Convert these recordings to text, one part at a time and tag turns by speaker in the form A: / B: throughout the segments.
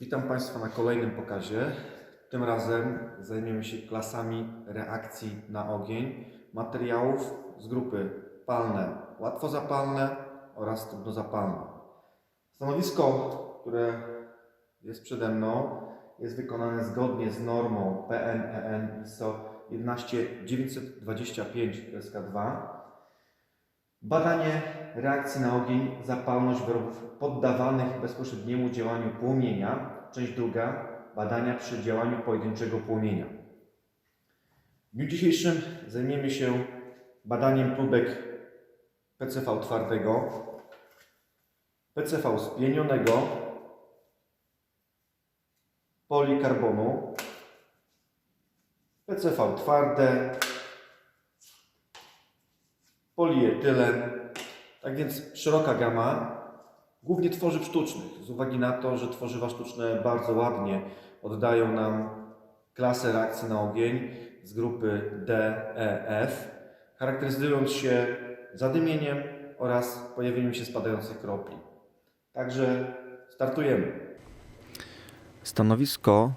A: Witam Państwa na kolejnym pokazie. Tym razem zajmiemy się klasami reakcji na ogień materiałów z grupy palne, łatwozapalne oraz trudnozapalne. Stanowisko, które jest przede mną, jest wykonane zgodnie z normą PNEN ISO 11925-2. Badanie reakcji na ogień, zapalność wyrobów poddawanych bezpośredniemu działaniu płomienia. Część druga. Badania przy działaniu pojedynczego płomienia. W dniu dzisiejszym zajmiemy się badaniem próbek PCV twardego, PCV spienionego, polikarbonu, PCV twarde, polietylen, tak więc szeroka gama, głównie tworzyw sztucznych, z uwagi na to, że tworzywa sztuczne bardzo ładnie oddają nam klasę reakcji na ogień z grupy DEF, charakteryzując się zadymieniem oraz pojawieniem się spadających kropli. Także startujemy. Stanowisko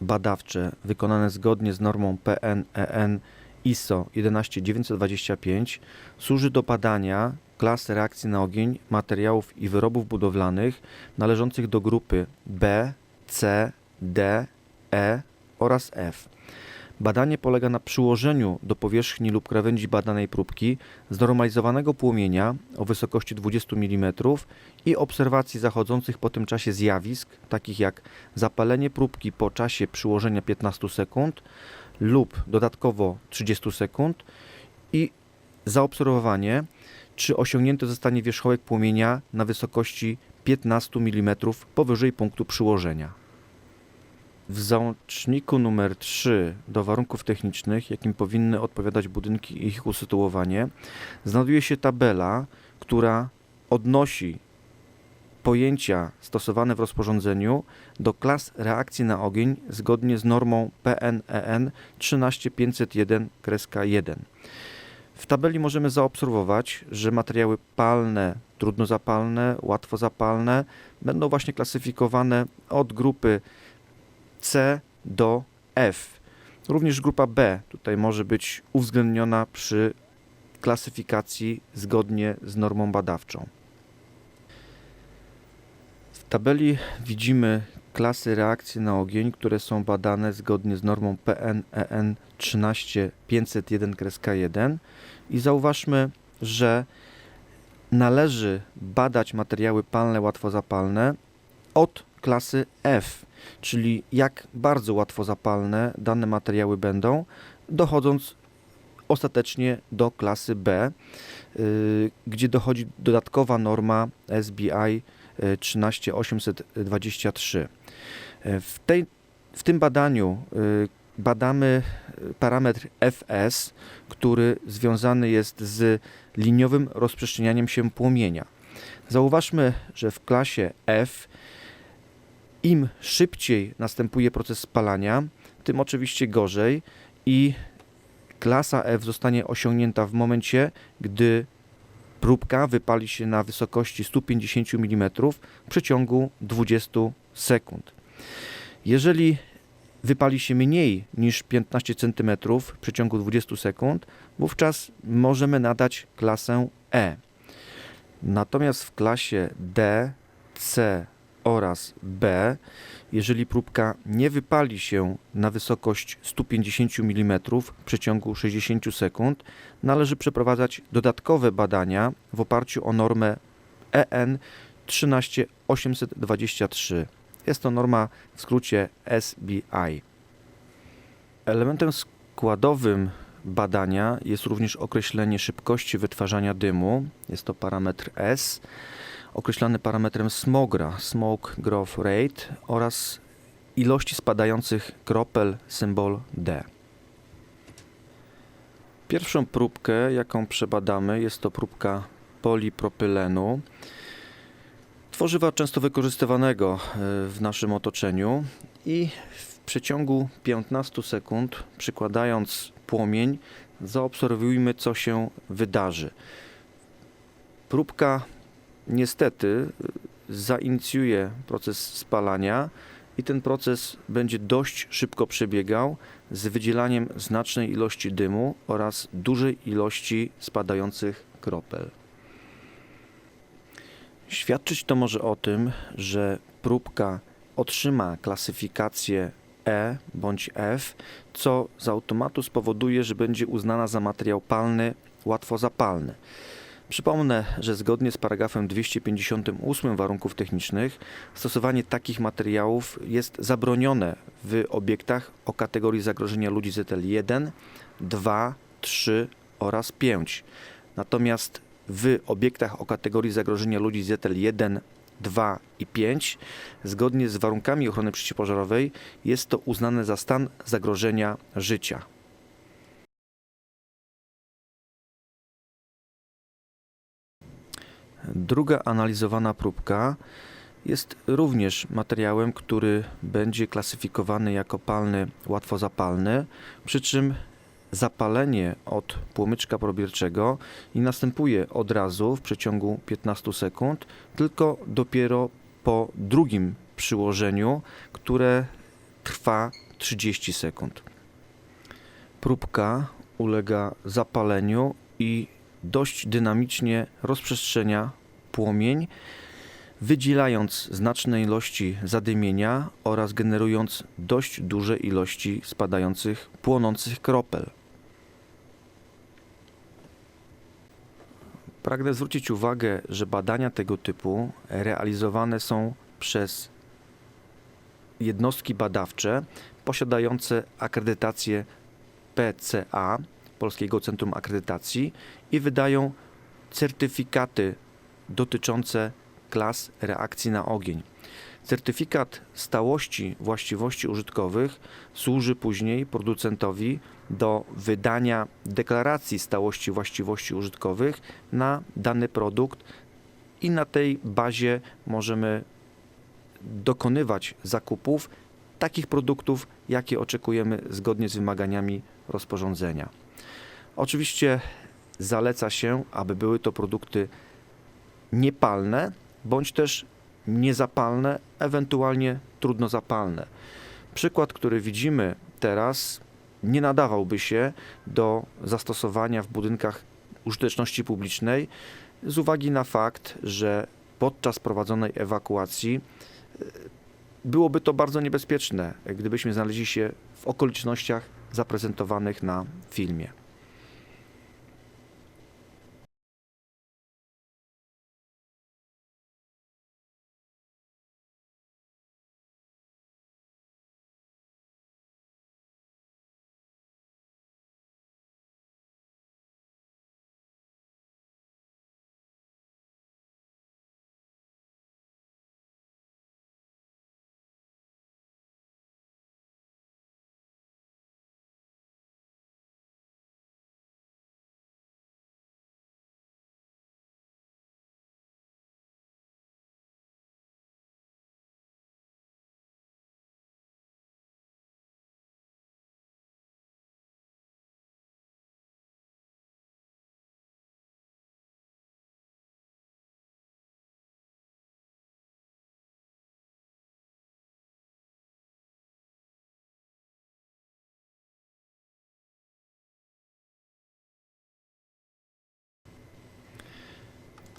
A: badawcze wykonane zgodnie z normą PNEN ISO 11925 służy do badania klas reakcji na ogień materiałów i wyrobów budowlanych należących do grupy B, C, D, E oraz F. Badanie polega na przyłożeniu do powierzchni lub krawędzi badanej próbki znormalizowanego płomienia o wysokości 20 mm i obserwacji zachodzących po tym czasie zjawisk, takich jak zapalenie próbki po czasie przyłożenia 15 sekund lub dodatkowo 30 sekund i zaobserwowanie, czy osiągnięty zostanie wierzchołek płomienia na wysokości 15 mm powyżej punktu przyłożenia. W załączniku numer 3 do warunków technicznych, jakim powinny odpowiadać budynki i ich usytuowanie, znajduje się tabela, która odnosi pojęcia stosowane w rozporządzeniu do klas reakcji na ogień zgodnie z normą PNEN 13501-1. W tabeli możemy zaobserwować, że materiały palne, trudnozapalne, łatwozapalne będą właśnie klasyfikowane od grupy C do F. Również grupa B tutaj może być uwzględniona przy klasyfikacji zgodnie z normą badawczą. Tabeli widzimy klasy reakcji na ogień, które są badane zgodnie z normą PNEN 13501-1 i zauważmy, że należy badać materiały palne łatwozapalne od klasy F, czyli jak bardzo łatwozapalne dane materiały będą, dochodząc ostatecznie do klasy B, y, gdzie dochodzi dodatkowa norma SBI 13823. W, tej, w tym badaniu y, badamy parametr Fs, który związany jest z liniowym rozprzestrzenianiem się płomienia. Zauważmy, że w klasie F im szybciej następuje proces spalania, tym oczywiście gorzej i klasa F zostanie osiągnięta w momencie, gdy próbka wypali się na wysokości 150 mm w przeciągu 20 sekund. Jeżeli wypali się mniej niż 15 cm w przeciągu 20 sekund, wówczas możemy nadać klasę E. Natomiast w klasie D, C oraz B, jeżeli próbka nie wypali się na wysokość 150 mm w przeciągu 60 sekund, należy przeprowadzać dodatkowe badania w oparciu o normę EN 13823. Jest to norma w skrócie SBI. Elementem składowym badania jest również określenie szybkości wytwarzania dymu. Jest to parametr S, określany parametrem smogra, smoke growth rate oraz ilości spadających kropel, symbol D. Pierwszą próbkę, jaką przebadamy, jest to próbka polipropylenu. Tworzywa często wykorzystywanego e, w naszym otoczeniu i w przeciągu 15 sekund, przykładając płomień, zaobserwujmy, co się wydarzy. Próbka niestety zainicjuje proces spalania i ten proces będzie dość szybko przebiegał z wydzielaniem znacznej ilości dymu oraz dużej ilości spadających kropel. Świadczyć to może o tym, że próbka otrzyma klasyfikację E bądź F, co z automatu spowoduje, że będzie uznana za materiał palny, łatwo zapalny. Przypomnę, że zgodnie z paragrafem 258 warunków technicznych stosowanie takich materiałów jest zabronione w obiektach o kategorii zagrożenia ludzi ZL1, 2, 3 oraz 5. Natomiast w obiektach o kategorii zagrożenia ludzi ZL1, 2 i 5, zgodnie z warunkami ochrony przeciwpożarowej, jest to uznane za stan zagrożenia życia. Druga analizowana próbka jest również materiałem, który będzie klasyfikowany jako palny, łatwozapalny, przy czym zapalenie od płomyczka probierczego nie następuje od razu w przeciągu 15 sekund, tylko dopiero po drugim przyłożeniu, które trwa 30 sekund. Próbka ulega zapaleniu i dość dynamicznie rozprzestrzenia płomień, wydzielając znaczne ilości zadymienia oraz generując dość duże ilości spadających, płonących kropel. Pragnę zwrócić uwagę, że badania tego typu realizowane są przez jednostki badawcze posiadające akredytację PCA Polskiego Centrum Akredytacji i wydają certyfikaty dotyczące klas reakcji na ogień. Certyfikat stałości właściwości użytkowych służy później producentowi do wydania deklaracji stałości właściwości użytkowych na dany produkt i na tej bazie możemy dokonywać zakupów takich produktów, jakie oczekujemy zgodnie z wymaganiami rozporządzenia. Oczywiście zaleca się, aby były to produkty niepalne bądź też niezapalne, ewentualnie trudnozapalne. Przykład, który widzimy teraz, nie nadawałby się do zastosowania w budynkach użyteczności publicznej z uwagi na fakt, że podczas prowadzonej ewakuacji e, byłoby to bardzo niebezpieczne, gdybyśmy znaleźli się w okolicznościach zaprezentowanych na filmie.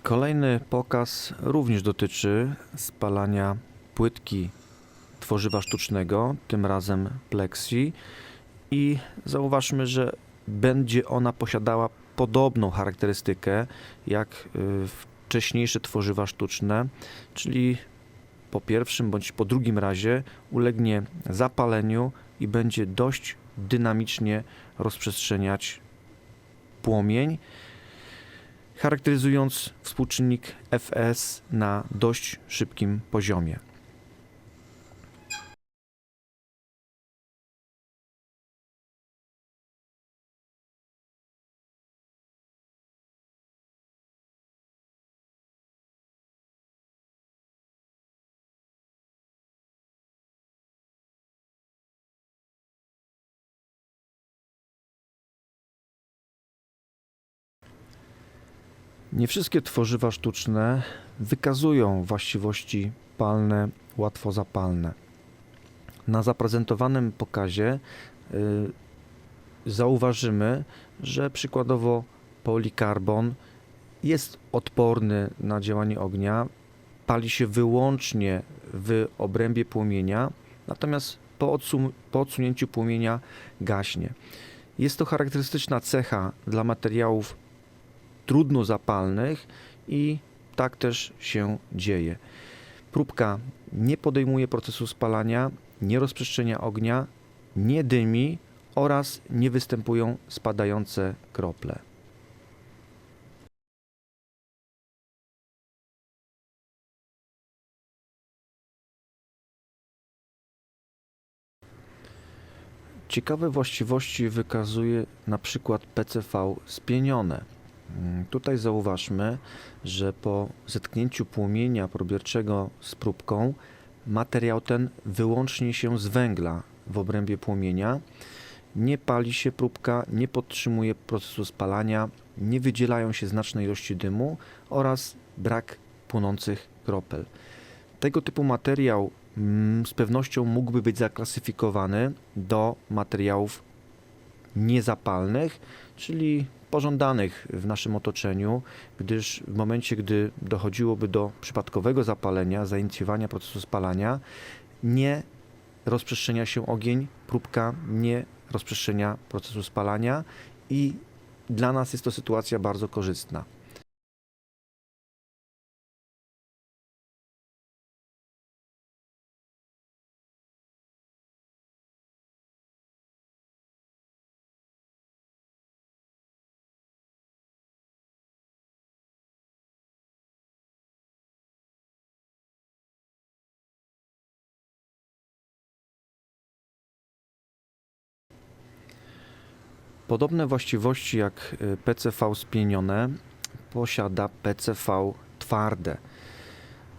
A: Kolejny pokaz również dotyczy spalania płytki tworzywa sztucznego, tym razem plexi. I zauważmy, że będzie ona posiadała podobną charakterystykę jak y, wcześniejsze tworzywa sztuczne, czyli po pierwszym bądź po drugim razie ulegnie zapaleniu i będzie dość dynamicznie rozprzestrzeniać płomień charakteryzując współczynnik Fs na dość szybkim poziomie. Nie wszystkie tworzywa sztuczne wykazują właściwości palne, łatwo zapalne. Na zaprezentowanym pokazie y, zauważymy, że przykładowo polikarbon jest odporny na działanie ognia, pali się wyłącznie w obrębie płomienia, natomiast po, odsum- po odsunięciu płomienia gaśnie. Jest to charakterystyczna cecha dla materiałów trudno zapalnych i tak też się dzieje. Próbka nie podejmuje procesu spalania, nie rozprzestrzenia ognia, nie dymi oraz nie występują spadające krople. Ciekawe właściwości wykazuje na przykład PCV spienione. Mm, Tutaj zauważmy, że po zetknięciu płomienia probierczego z próbką materiał ten wyłącznie się z węgla w obrębie płomienia. Nie pali się próbka, nie podtrzymuje procesu spalania, nie wydzielają się znaczne ilości dymu oraz brak płonących kropel. Tego typu materiał mm, z pewnością mógłby być zaklasyfikowany do materiałów niezapalnych, czyli pożądanych w naszym otoczeniu, gdyż w momencie, gdy dochodziłoby do przypadkowego zapalenia, zainicjowania procesu spalania, nie rozprzestrzenia się ogień, próbka nie rozprzestrzenia procesu spalania i dla nas jest to sytuacja bardzo korzystna. Podobne właściwości jak y, PCV spienione posiada PCV twarde.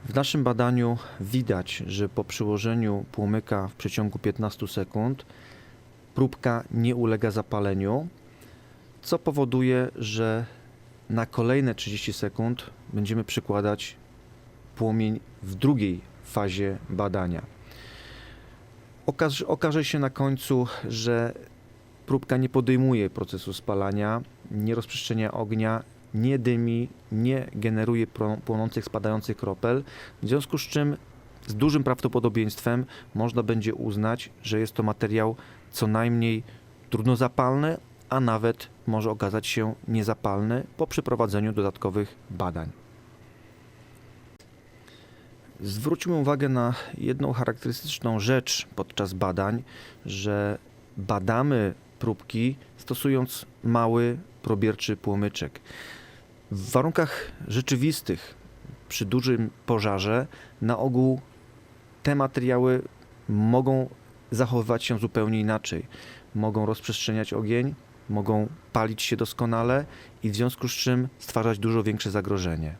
A: W naszym badaniu widać, że po przyłożeniu płomyka w przeciągu 15 sekund próbka nie ulega zapaleniu, co powoduje, że na kolejne 30 sekund będziemy przykładać płomień w drugiej fazie badania. Okaże, okaże się na końcu, że próbka nie podejmuje procesu spalania, nie rozprzestrzenia ognia, nie dymi, nie generuje płonących, spadających kropel, w związku z czym z dużym prawdopodobieństwem można będzie uznać, że jest to materiał co najmniej trudnozapalny, a nawet może okazać się niezapalny po przeprowadzeniu dodatkowych badań. Zwróćmy uwagę na jedną charakterystyczną rzecz podczas badań, że badamy próbki stosując mały probierczy płomyczek. W warunkach rzeczywistych, przy dużym pożarze, na ogół te materiały mogą zachowywać się zupełnie inaczej. Mogą rozprzestrzeniać ogień, mogą palić się doskonale i w związku z czym stwarzać dużo większe zagrożenie.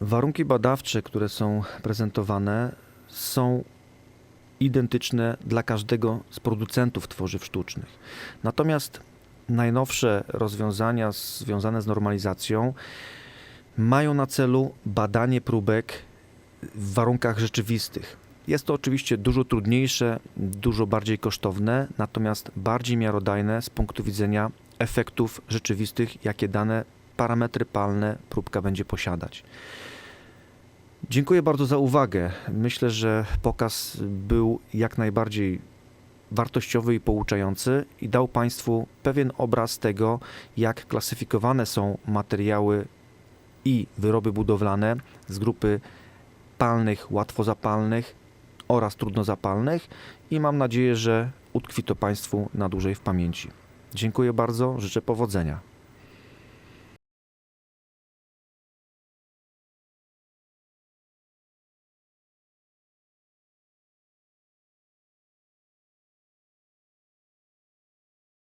A: Warunki badawcze, które są prezentowane, są identyczne dla każdego z producentów tworzyw sztucznych. Natomiast najnowsze rozwiązania związane z normalizacją mają na celu badanie próbek w warunkach rzeczywistych. Jest to oczywiście dużo trudniejsze, dużo bardziej kosztowne, natomiast bardziej miarodajne z punktu widzenia efektów rzeczywistych, jakie dane parametry palne próbka będzie posiadać. Dziękuję bardzo za uwagę. Myślę, że pokaz był jak najbardziej wartościowy i pouczający i dał Państwu pewien obraz tego, jak klasyfikowane są materiały i wyroby budowlane z grupy palnych, łatwozapalnych oraz trudnozapalnych i mam nadzieję, że utkwi to Państwu na dłużej w pamięci. Dziękuję bardzo, życzę powodzenia.